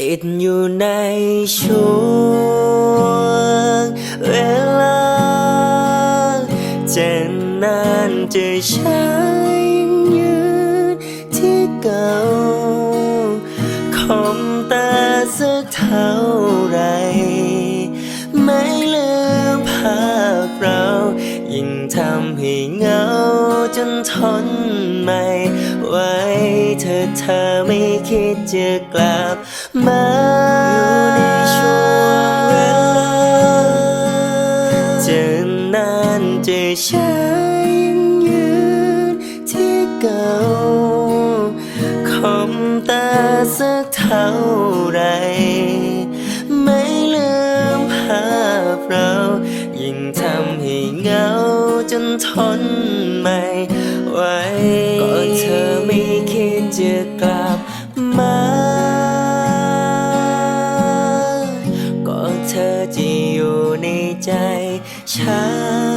ติดอยู่ในช่วงเวลาจะนานจะช้ายังยืนที่เก่าคมตาสักเท่าไร ไม่ลืมภาพเรา ยิ่งทำให้เงาจนทนไม่ไหว เธอเธอไม่คิดจะกลับมาอยู่ในช่วงเวลาจะนานจะช้ายังยืนที่เก่าคมตาสักเท่าไร ไม่ลืมภาพเรา ยิ่งทำให้เหงาจนทนไม่ไหว จะกลับมา ก็เธอจะอยู่ในใจฉัน